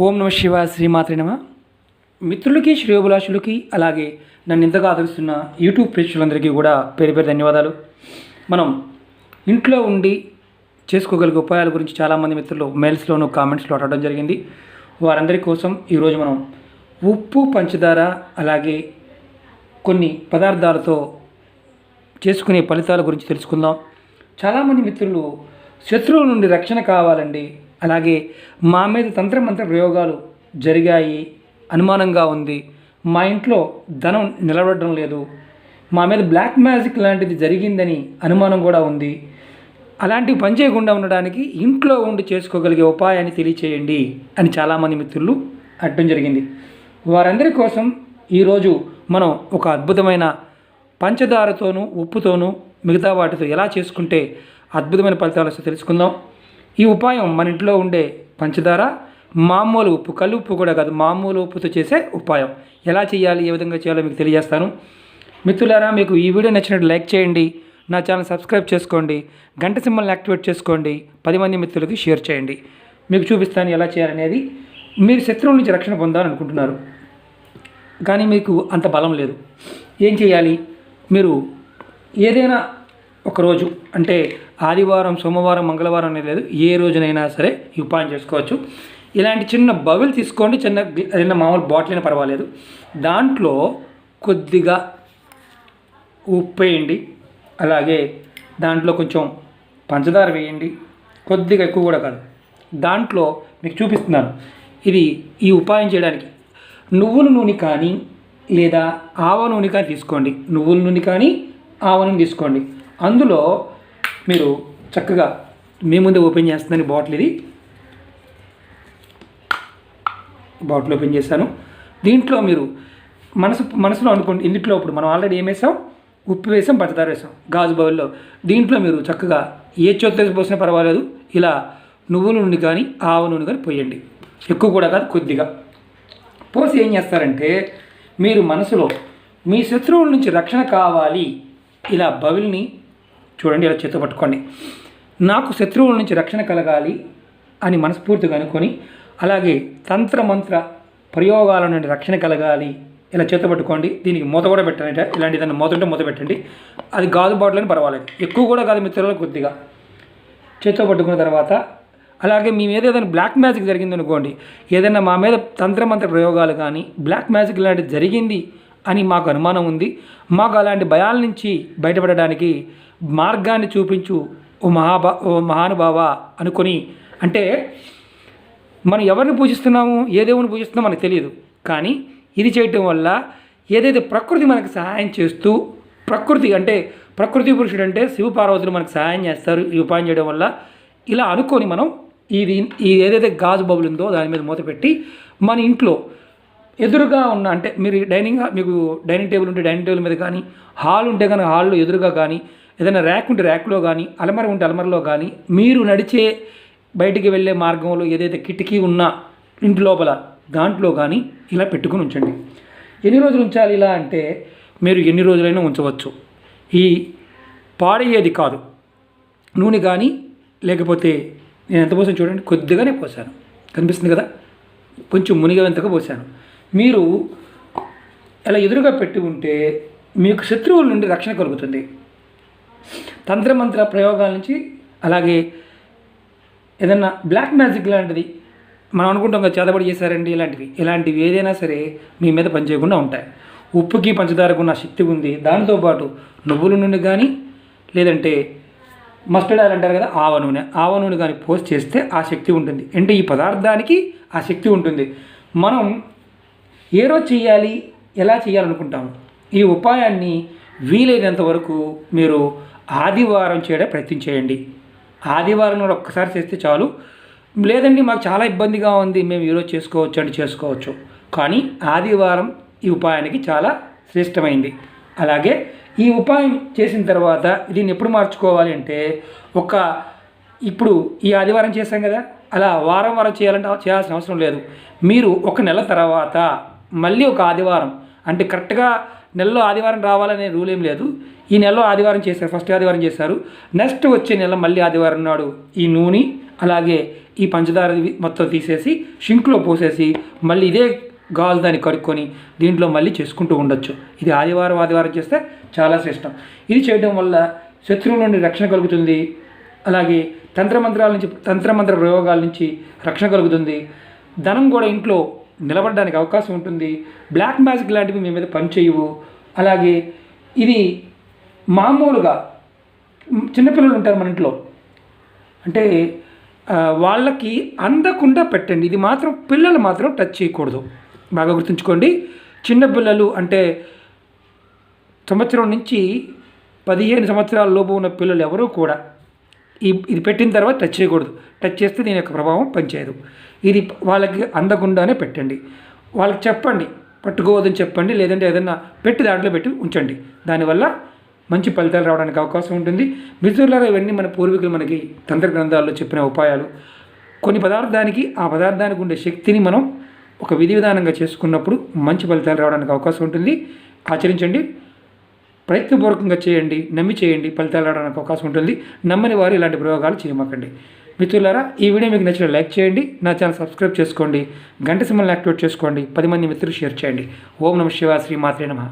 ఓం నమ శివ శ్రీమాత్రి నమ. మిత్రులకి శ్రేయోభిలాషులకి అలాగే నన్ను ఇంతగా ఆదరిస్తున్న యూట్యూబ్ ప్రేక్షకులందరికీ కూడా పేరు పేరు ధన్యవాదాలు. మనం ఇంట్లో ఉండి చేసుకోగలిగే ఉపాయాల గురించి చాలామంది మిత్రులు మెయిల్స్లోనూ కామెంట్స్లో అడగడం జరిగింది. వారందరి కోసం ఈరోజు మనం ఉప్పు పంచదార అలాగే కొన్ని పదార్థాలతో చేసుకునే ఫలితాల గురించి తెలుసుకుందాం. చాలామంది మిత్రులు శత్రువుల నుండి రక్షణ కావాలండి. అలాగే మా మీద తంత్రమంత్ర ప్రయోగాలు జరిగాయి. అనుమానంగా ఉంది. మా ఇంట్లో ధనం నిలబడడం లేదు. మా మీద బ్లాక్ మ్యాజిక్ లాంటిది జరిగిందని అనుమానం కూడా ఉంది. అలాంటివి పని చేయకుండా ఉండడానికి ఇంట్లో ఉండి చేసుకోగలిగే ఉపాయాన్ని తెలియచేయండి అని చాలామంది మిత్రులు అడ్డం జరిగింది. వారందరి కోసం ఈరోజు మనం ఒక అద్భుతమైన పంచదారతోనూ ఉప్పుతోనూ మిగతా వాటితో ఎలా చేసుకుంటే అద్భుతమైన ఫలితాలు తెలుసుకుందాం. ఈ ఉపాయం మన ఇంట్లో ఉండే పంచదార మామూలు ఉప్పు కళ్ళు ఉప్పు కూడా కాదు మామూలు ఉప్పుతో చేసే ఉపాయం. ఎలా చేయాలి ఏ విధంగా చేయాలో మీకు తెలియజేస్తాను. మిత్రులారా మీకు ఈ వీడియో నచ్చినట్టు లైక్ చేయండి నా ఛానల్ సబ్స్క్రైబ్ చేసుకోండి గంట సింబల్ని యాక్టివేట్ చేసుకోండి పది మంది మిత్రులకి షేర్ చేయండి. మీకు చూపిస్తాను ఎలా చేయాలనేది. మీరు శత్రువుల నుంచి రక్షణ పొందాలనుకుంటున్నారు. కానీ మీకు అంత బలం లేదు. ఏం చేయాలి? మీరు ఏదైనా ఒకరోజు అంటే ఆదివారం సోమవారం మంగళవారం అనేది లేదు ఏ రోజునైనా సరే ఈ ఉపాయం చేసుకోవచ్చు. ఇలాంటి చిన్న బబుల్ తీసుకోండి చిన్న చిన్న మామూలు బాటిల్ అయినా పర్వాలేదు. దాంట్లో కొద్దిగా ఉప్పు వేయండి అలాగే దాంట్లో కొంచెం పంచదార వేయండి కొద్దిగా ఎక్కువ కూడా కాదు. దాంట్లో మీకు చూపిస్తున్నాను ఇది ఈ ఉపాయం చేయడానికి. నువ్వుల నూనె కానీ లేదా ఆవ నూనె కానీ తీసుకోండి. నువ్వుల నూనె కానీ ఆవ నూనె తీసుకోండి. అందులో మీరు చక్కగా మీ ముందే ఓపెన్ చేస్తుందని బాటిల్ ఇది. బాటిల్ ఓపెన్ చేశాను. దీంట్లో మీరు మనసు మనసులో అనుకోండి ఇందులో ఇప్పుడు మనం ఆల్రెడీ ఏం వేసాం? ఉప్పు వేసాం పంచదార వేసాం. గాజు బౌల్లో. దీంట్లో మీరు చక్కగా ఏ చోత పోసినా పర్వాలేదు. ఇలా నువ్వుల నూనె కానీ ఆవ నూనె కానీ పోయండి. ఎక్కువ కూడా కాదు కొద్దిగా. పోసి ఏం చేస్తారంటే మీరు మనసులో మీ శత్రువుల నుంచి రక్షణ కావాలి. ఇలా బవిల్ని చూడండి ఇలా చేత పట్టుకోండి. నాకు శత్రువుల నుంచి రక్షణ కలగాలి అని మనస్ఫూర్తిగా అనుకొని అలాగే తంత్రమంత్ర ప్రయోగాల నుండి రక్షణ కలగాలి ఇలా చేత పట్టుకోండి. దీనికి మూత కూడా పెట్టండి. ఇలాంటి దాన్ని మూత ఉంటే మూత పెట్టండి. అది గాజు బాటిల్ అని పర్వాలేదు. ఎక్కువ కూడా కాదు మిత్రులు కొద్దిగా. చేతితో పట్టుకున్న తర్వాత అలాగే మీ మీద ఏదైనా బ్లాక్ మ్యాజిక్ జరిగింది అనుకోండి ఏదైనా మా మీద తంత్రమంత్ర ప్రయోగాలు కానీ బ్లాక్ మ్యాజిక్ లాంటిది జరిగింది అని మాకు అనుమానం ఉంది. మాకు అలాంటి భయాల నుంచి బయటపడడానికి మార్గాన్ని చూపించు ఓ మహాభా ఓ మహానుభావ అనుకొని అంటే మనం ఎవరిని పూజిస్తున్నాము ఏ దేవుని పూజిస్తున్నామో మనకు తెలియదు. కానీ ఇది చేయటం వల్ల ఏదైతే ప్రకృతి మనకు సహాయం చేస్తూ ప్రకృతి అంటే ప్రకృతి పురుషుడు అంటే శివపార్వతులు మనకు సహాయం చేస్తారు ఈ ఉపాయం చేయడం వల్ల ఇలా అనుకొని మనం ఇది ఏదైతే గాజు బబుల్ ఉందో దాని మీద మూత పెట్టి మన ఇంట్లో ఎదురుగా ఉన్న అంటే మీరు డైనింగ్ మీకు డైనింగ్ టేబుల్ ఉంటే డైనింగ్ టేబుల్ మీద కానీ హాల్ ఉంటే కనుక హాల్లో ఎదురుగా కానీ ఏదైనా ర్యాక్ ఉంటే ర్యాక్లో కానీ అలమర ఉంటే అలమరలో కానీ మీరు నడిచే బయటికి వెళ్ళే మార్గంలో ఏదైతే కిటికీ ఉన్నా ఇంటి లోపల దాంట్లో కానీ ఇలా పెట్టుకుని ఉంచండి. ఎన్ని రోజులు ఉంచాలి ఇలా అంటే మీరు ఎన్ని రోజులైనా ఉంచవచ్చు. ఈ పాడయ్యేది కాదు. నూనె కానీ లేకపోతే నేను ఎంత పోసాను చూడండి కొద్దిగానే పోసాను. కనిపిస్తుంది కదా? కొంచెం మునిగేంతగా పోసాను. మీరు ఇలా ఎదురుగా పెట్టి ఉంటే మీకు శత్రువుల నుండి రక్షణ కలుగుతుంది. తంత్రమంత్ర ప్రయోగాల నుంచి అలాగే ఏదన్నా బ్లాక్ మ్యాజిక్ లాంటిది మనం అనుకుంటాం కదా చేతబడి చేశారండి ఇలాంటివి ఇలాంటివి ఏదైనా సరే మీ మీద పనిచేయకుండా ఉంటాయి. ఉప్పుకి పంచదారకు ఉన్న శక్తి ఉంది. దాంతోపాటు నువ్వుల నూనె కానీ లేదంటే మస్టర్డ్ ఆయిల్ అంటారు కదా ఆవ నూనె. ఆవ నూనె కానీ పోస్ట్ చేస్తే ఆ శక్తి ఉంటుంది. అంటే ఈ పదార్థానికి ఆ శక్తి ఉంటుంది. మనం ఏ రోజు చేయాలి ఎలా చేయాలనుకుంటాము ఈ ఉపాయాన్ని వీలైనంత వరకు మీరు ఆదివారం చేయడం ప్రయత్నం చేయండి. ఆదివారం కూడా ఒక్కసారి చేస్తే చాలు. లేదండి మాకు చాలా ఇబ్బందిగా ఉంది. మేము ఈరోజు చేసుకోవచ్చు అంటే చేసుకోవచ్చు. కానీ ఆదివారం ఈ ఉపాయానికి చాలా శ్రేష్టమైంది. అలాగే ఈ ఉపాయం చేసిన తర్వాత దీన్ని ఎప్పుడు మార్చుకోవాలి అంటే ఒక ఇప్పుడు ఈ ఆదివారం చేశాం కదా అలా వారం వారం చేయాలంటే చేయాల్సిన అవసరం లేదు. మీరు ఒక నెల తర్వాత మళ్ళీ ఒక ఆదివారం. అంటే కరెక్ట్గా నెలలో ఆదివారం రావాలనే రూల్ ఏం లేదు. ఈ నెలలో ఆదివారం చేశారు ఫస్ట్ ఆదివారం చేశారు. నెక్స్ట్ వచ్చే నెల మళ్ళీ ఆదివారం నాడు ఈ నూనె అలాగే ఈ పంచదార మొత్తం తీసేసి షింక్లో పోసేసి మళ్ళీ ఇదే గాజు దాన్ని కడుక్కొని దీంట్లో మళ్ళీ చేసుకుంటూ ఉండొచ్చు. ఇది ఆదివారం ఆదివారం చేస్తే చాలా శ్రేష్టం. ఇది చేయడం వల్ల శత్రువుల నుండి రక్షణ కలుగుతుంది. అలాగే తంత్రమంత్రాల నుంచి తంత్రమంత్ర ప్రయోగాల నుంచి రక్షణ కలుగుతుంది. ధనం కూడా ఇంట్లో నిలబడడానికి అవకాశం ఉంటుంది. బ్లాక్ మ్యాజిక్ లాంటివి మీ మీద పనిచేయవు. అలాగే ఇది మామూలుగా చిన్నపిల్లలు ఉంటారు మన ఇంట్లో. అంటే వాళ్ళకి అందకుండా పెట్టండి. ఇది మాత్రం పిల్లలు మాత్రం టచ్ చేయకూడదు. బాగా గుర్తుంచుకోండి. చిన్నపిల్లలు అంటే సంవత్సరం నుంచి పదిహేను సంవత్సరాల లోపు ఉన్న పిల్లలు ఎవరూ కూడా ఈ ఇది పెట్టిన తర్వాత టచ్ చేయకూడదు. టచ్ చేస్తే దీని యొక్క ప్రభావం పనిచేయదు. ఇది వాళ్ళకి అందకుండానే పెట్టండి. వాళ్ళకి చెప్పండి. పట్టుకోవద్దని చెప్పండి. లేదంటే ఏదన్నా పెట్టి దాంట్లో పెట్టి ఉంచండి. దానివల్ల మంచి ఫలితాలు రావడానికి అవకాశం ఉంటుంది. మిత్రులారా ఇవన్నీ మన పూర్వీకులు మనకి తంత్ర గ్రంథాల్లో చెప్పిన ఉపాయాలు. కొన్ని పదార్థానికి ఆ పదార్థానికి ఉండే శక్తిని మనం ఒక విధి విధానంగా చేసుకున్నప్పుడు మంచి ఫలితాలు రావడానికి అవకాశం ఉంటుంది. ఆచరించండి. ప్రయత్నపూర్వకంగా చేయండి నమ్మి చేయండి ఫలితాలు రావడానికి అవకాశం ఉంటుంది. నమ్మని వారు ఇలాంటి ప్రయోగాలు చేయమాకండి. మిత్రులారా ఈ వీడియో మీకు నచ్చిన లైక్ చేయండి నా ఛానల్ సబ్స్క్రైబ్ చేసుకోండి గంట సింబల్ని యాక్టివేట్ చేసుకోండి పది మంది మిత్రులు షేర్ చేయండి. ఓం నమ శివ శ్రీ మాత్రే నమ.